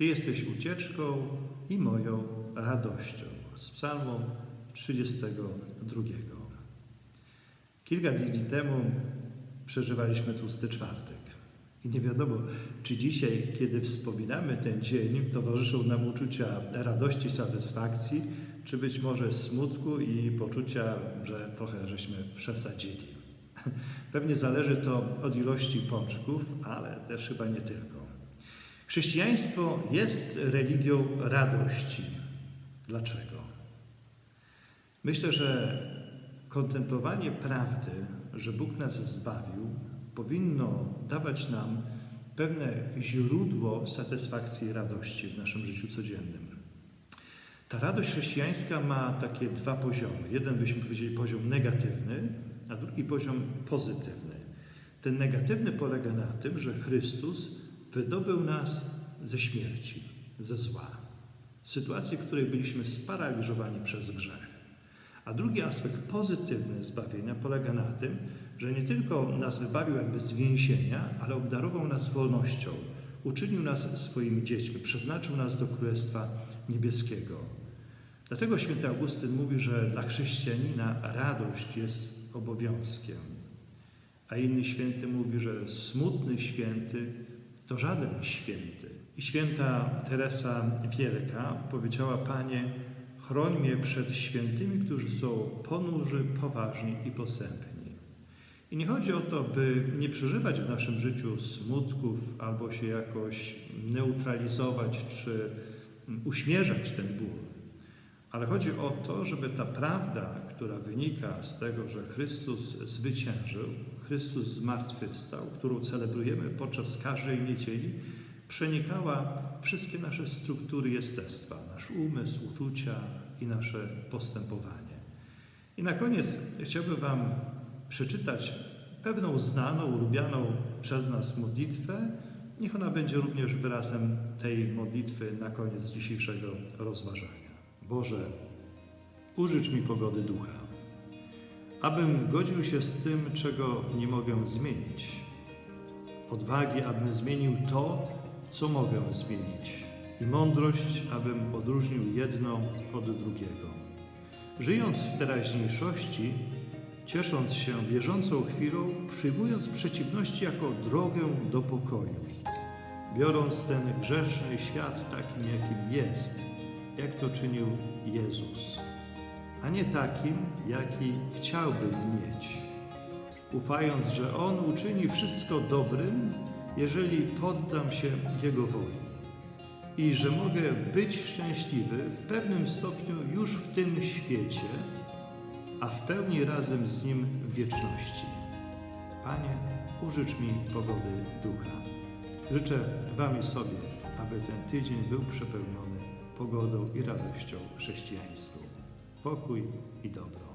Ty jesteś ucieczką i moją radością. Z Psalmu 32. Kilka dni temu przeżywaliśmy tłusty czwartek. I nie wiadomo, czy dzisiaj, kiedy wspominamy ten dzień, towarzyszą nam uczucia radości, satysfakcji, czy być może smutku i poczucia, że trochę żeśmy przesadzili. Pewnie zależy to od ilości pączków, ale też chyba nie tylko. Chrześcijaństwo jest religią radości. Dlaczego? Myślę, że kontemplowanie prawdy, że Bóg nas zbawił, powinno dawać nam pewne źródło satysfakcji i radości w naszym życiu codziennym. Ta radość chrześcijańska ma takie dwa poziomy. Jeden byśmy powiedzieli poziom negatywny, a drugi poziom pozytywny. Ten negatywny polega na tym, że Chrystus wydobył nas ze śmierci, ze zła. Sytuacji, w której byliśmy sparaliżowani przez grzech. A drugi aspekt pozytywny zbawienia polega na tym, że nie tylko nas wybawił jakby z więzienia, ale obdarował nas wolnością, uczynił nas swoimi dziećmi, przeznaczył nas do Królestwa Niebieskiego. Dlatego święty Augustyn mówi, że dla chrześcijanina radość jest obowiązkiem. A inny święty mówi, że smutny święty to żaden święty. I święta Teresa Wielka powiedziała: Panie, chroń mnie przed świętymi, którzy są ponurzy, poważni i posępni. I nie chodzi o to, by nie przeżywać w naszym życiu smutków albo się jakoś neutralizować czy uśmierzać ten ból. Ale chodzi o to, żeby ta prawda, która wynika z tego, że Chrystus zwyciężył, Chrystus zmartwychwstał, którą celebrujemy podczas każdej niedzieli, przenikała wszystkie nasze struktury jestestwa, nasz umysł, uczucia i nasze postępowanie. I na koniec chciałbym Wam przeczytać pewną znaną, ulubianą przez nas modlitwę. Niech ona będzie również wyrazem tej modlitwy na koniec dzisiejszego rozważania. Boże, użycz mi pogody ducha, abym godził się z tym, czego nie mogę zmienić. Odwagi, abym zmienił to, co mogę zmienić, i mądrość, abym odróżnił jedno od drugiego. Żyjąc w teraźniejszości, ciesząc się bieżącą chwilą, przyjmując przeciwności jako drogę do pokoju, biorąc ten grzeszny świat takim, jakim jest, jak to czynił Jezus, a nie takim, jaki chciałbym mieć, ufając, że On uczyni wszystko dobrym, jeżeli poddam się Jego woli i że mogę być szczęśliwy w pewnym stopniu już w tym świecie, a w pełni razem z Nim w wieczności. Panie, użycz mi pogody ducha. Życzę Wam i sobie, aby ten tydzień był przepełniony pogodą i radością chrześcijańską. Pokój i dobro.